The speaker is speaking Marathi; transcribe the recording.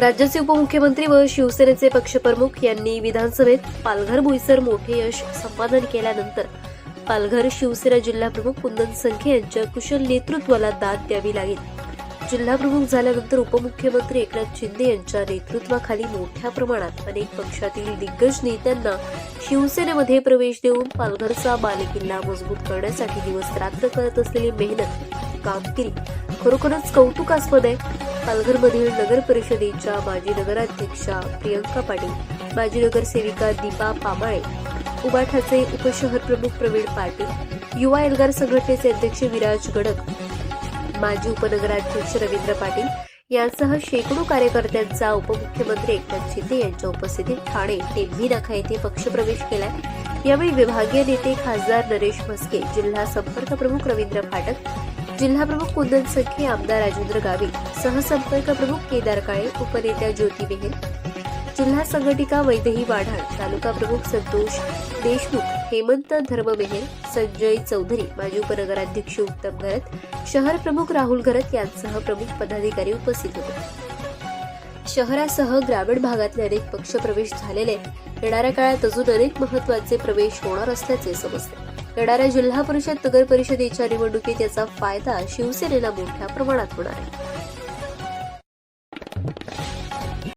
राज्याचे उपमुख्यमंत्री व शिवसेनेचे पक्षप्रमुख यांनी विधानसभेत पालघर बोईसर मोठे यश संपादन केल्यानंतर पालघर शिवसेना जिल्हाप्रमुख कुंदन संखे यांच्या कुशल नेतृत्वाला दाद द्यावी लागेल. जिल्हाप्रमुख झाल्यानंतर उपमुख्यमंत्री एकनाथ शिंदे यांच्या नेतृत्वाखाली मोठ्या प्रमाणात अनेक पक्षातील दिग्गज नेत्यांना शिवसेनेमध्ये प्रवेश देऊन पालघरचा बालेकिल्ला मजबूत करण्यासाठी दिवस रात्र करत असलेली मेहनत कामगिरी खरोखरच कौतुकास्पद आहे. पालघरमधील नगर परिषदेच्या माजी नगराध्यक्षा प्रियंका पाटील माजी नगरसेविका दीपा पामाळे उबाठाचे उपशहर प्रमुख प्रवीण पाटील युवा एल्गार संघटनेचे अध्यक्ष विराज गडक माजी उपनगराध्यक्ष रवींद्र पाटील यांसह शेकडो कार्यकर्त्यांचा उपमुख्यमंत्री एकनाथ शिंदे यांच्या उपस्थितीत ठाणे टेंभी नाका येथे पक्षप्रवेश केलाय. यावेळी विभागीय नेते खासदार नरेश म्हस्के जिल्हा संपर्क प्रमुख रवींद्र फाटक जिल्हा प्रमुख कुंदन सखे आमदार राजेंद्र गावित सहसंपर्क प्रमुख केदार काळे उपनेत्या ज्योती बेहेल जिल्हा संघटिका वैदही वाढाळ तालुका प्रमुख संतोष देशमुख हेमंत धर्म संजय चौधरी माजी उपनगराध्यक्ष उत्तम घरत शहर प्रमुख राहुल घरत यांसह प्रमुख पदाधिकारी उपस्थित होते. शहरासह ग्रामीण भागातले अनेक पक्ष प्रवेश झालेले येणाऱ्या काळात अजून अनेक महत्त्वाचे प्रवेश होणार असल्याचे समजते. येणाऱ्या जिल्हा परिषद नगर परिषदेच्या निवडणुकीत याचा फायदा शिवसेनेला मोठ्या प्रमाणात होणार आहे.